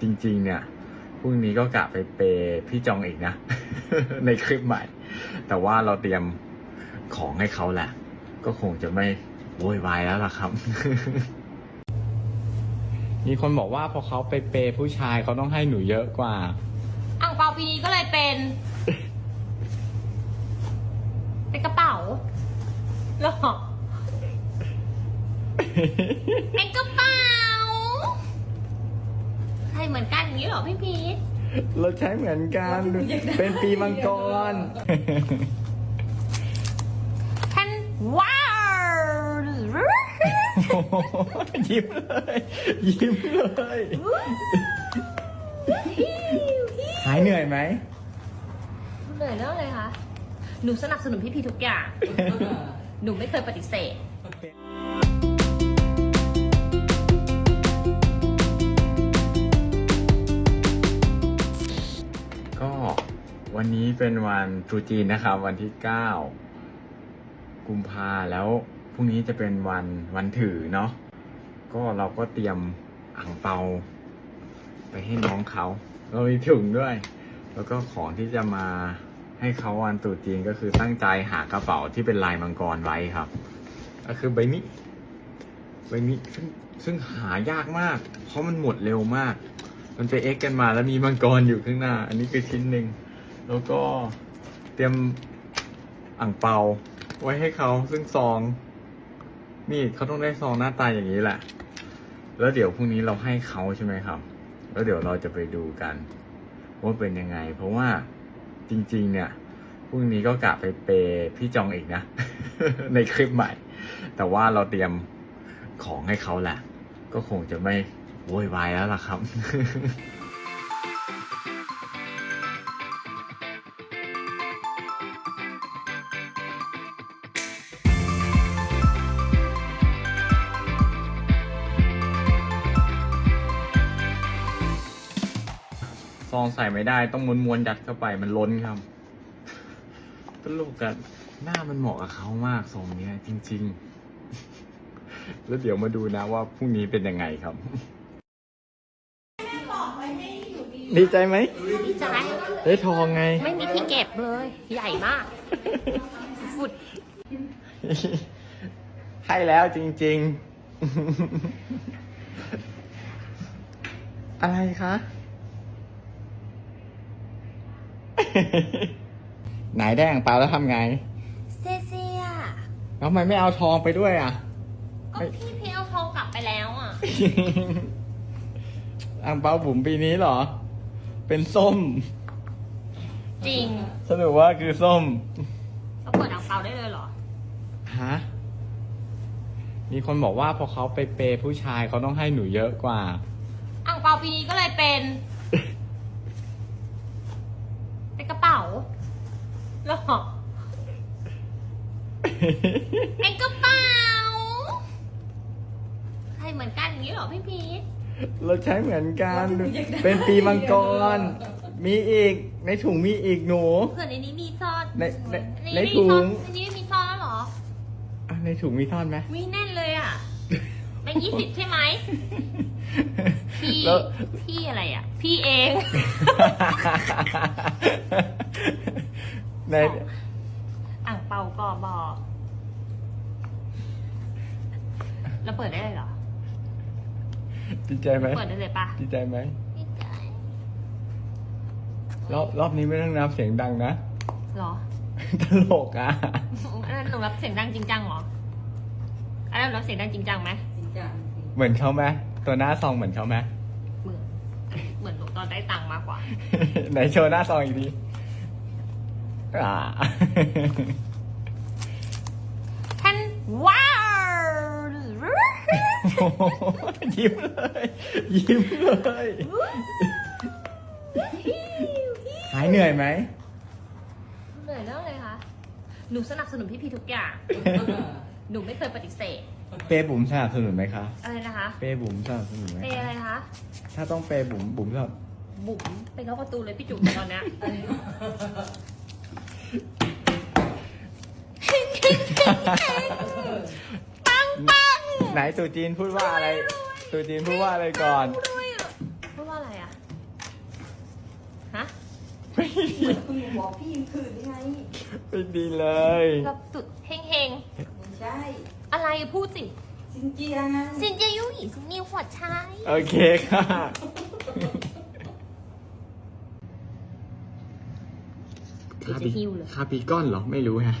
จริง ๆ เนี่ยพรุ่งนี้ก็กะไปเปย์พี่จองอีกนะ ในคลิปใหม่ แต่ว่าเราเตรียมของให้เขาแหละ ก็คงจะไม่โวยวายแล้วล่ะครับ มีคนบอกว่าพอเขาไปเปย์ผู้ชายเขาต้องให้หนูเยอะกว่า อ่างเปาปีนี้ก็เลยเป็น เป็นกระเป๋าหรอเป็นกระเป๋าใช่ เหมือนกันอย่างนี้เหรอพี่พีทเราใช้เหมือนกัน เป็นปีมังกร ท่านว้าวยิ้มเลย ยิ้มเลยหายเหนื่อยไหมเหนื่อยเรื่องอะไรคะ หนูสนับสนุนพี่พีทุกอย่าง หนูไม่เคยปฏิเสธ ก็วันนี้เป็นวันตรุษจีนนะครับวันที่เก้ากุมภาแล้วพรุ่งนี้จะเป็นวันวันถือเนาะก็เราก็เตรียมอ่างเปา ไปให้น้องเขาเรามีถุงด้วย แล้วก็ของที่จะมาให้เขาวันตรุษจีนก็คือตั้งใจหากระเป๋าที่เป็นลายมังกรไว้ครับ ก็คือใบนี้ใบนี้ซึ่งซึ่งหายากมาก เพราะมันหมดเร็วมาก มันไปเอ็กกันมาแล้วมีมังกรอยู่ข้างหน้า อันนี้คือชิ้นหนึ่ง แล้วก็เตรียมอ่างเปา ไว้ให้เขาซึ่งซอง นี่เขาต้องได้ซองหน้าตาอย่างนี้แหละ แล้วเดี๋ยวพรุ่งนี้เราให้เขาใช่ไหมครับ แล้วเดี๋ยวเราจะไปดูกัน ว่าเป็นยังไง เพราะว่าจริง ๆ เนี่ยพรุ่งนี้ก็กะไปเปย์พี่จองอีกนะ ในคลิปใหม่ แต่ว่าเราเตรียมของให้เขาแหละก็คงจะไม่ โวยวายแล้วล่ะครับซองใส่ไม่ได้ต้องม้วนๆยัดเข้าไปมันล้นครับตลกกันหน้ามันเหมาะกับเขามากทรงเนี้ยจริง ๆ แล้วเดี๋ยวมาดูนะว่าพรุ่งนี้เป็นยังไงครับ ดีใจไหมดีใจได้ทองไง ไม่มีที่เก็บเลย ใหญ่มากฟุดให้แล้วจริง ๆ อะไรคะ ไหนแดงเปล่าแล้วทำไง เซเซียแล้วทำไมไม่เอาทองไปด้วยอะ ก็พี่พีเอาทองกลับไปแล้วอะอ่างเปาบุ๋มปีนี้เหรอ เป็นส้ม จริงสรุปว่าคือส้มเราเปิดอ่างเปาได้เลยเหรอ ฮะ มีคนบอกว่าพอเขาไปเปย์ผู้ชายเขาต้องให้หนูเยอะกว่า อ่างเปาปีนี้ก็เลยเป็น เป็นกระเป๋าหรอเป็นกระเป๋าใช่เหมือนกันอย่างนี้เหรอพี่พีท เราใช้เหมือนกัน เป็นปีมังกร มีอีก ในถุงมีอีกหนูเผื่อในนี้มีซ่อนในในในในนี้ถุมีซ่อนงในนี้มีซ่อนแล้วเหรออะในถุงมีซ่อนไหมมีแน่นเลยอะแบงค์ยี่สิบใช่ไหม พี่แล้วพี่อะไรอะ พี่เอง ในอ่างเปากอบอแล้วเปิดได้เลยเหรอ ดีใจไหมเปิดได้เลยปะดีใจไหมไม่ใจรอบรอบนี้ไม่ต้องนับเสียงดังนะเหรอ ตลกอะอันนั้นหนูรับเสียงดังจริงจังเหรออันนั้นหนูรับเสียงดังจริงจังไหมจริงจังสิเหมือนเขาไหมตัวหน้าซองเหมือนเขาไหมเหมือนเหมือนหนูตอนได้ตังค์มากกว่า ไหนโชว์หน้าซองอีกทีอ่า ท่านว้าว ยิ้มเลย ยิ้มเลยหายเหนื่อยไหมเหนื่อยเรื่องอะไรคะ หนูสนับสนุนพี่พีทุกอย่าง หนูไม่เคยปฏิเสธ เปย์บุ๋มสนับสนุนไหมคะ อะไรนะคะ เปย์บุ๋มสนับสนุนไหมเป็นอะไรคะ ถ้าต้องเปย์บุ๋มบุ๋มสนับบุ๋มไปเข้าประตูเลยพี่จุ๋มตอนเนี้ยปังปัง ไหนตู่จีนพูดว่าอะไรตู่จีนพูดว่าอะไรก่อนด้วยอะพูดว่าอะไรอะคุณบอกพี่คืนยังไงไม่ดีเลยรับตุดเฮงเฮงไม่ใช่ๆอะไรพูดสิ ซินเจียไงซินเจยุยนิวฟอร์ดใช้โอเคค่ะเดี๋ยวจะหิวเลยคาปีก้อนเหรอ ไม่รู้ฮะ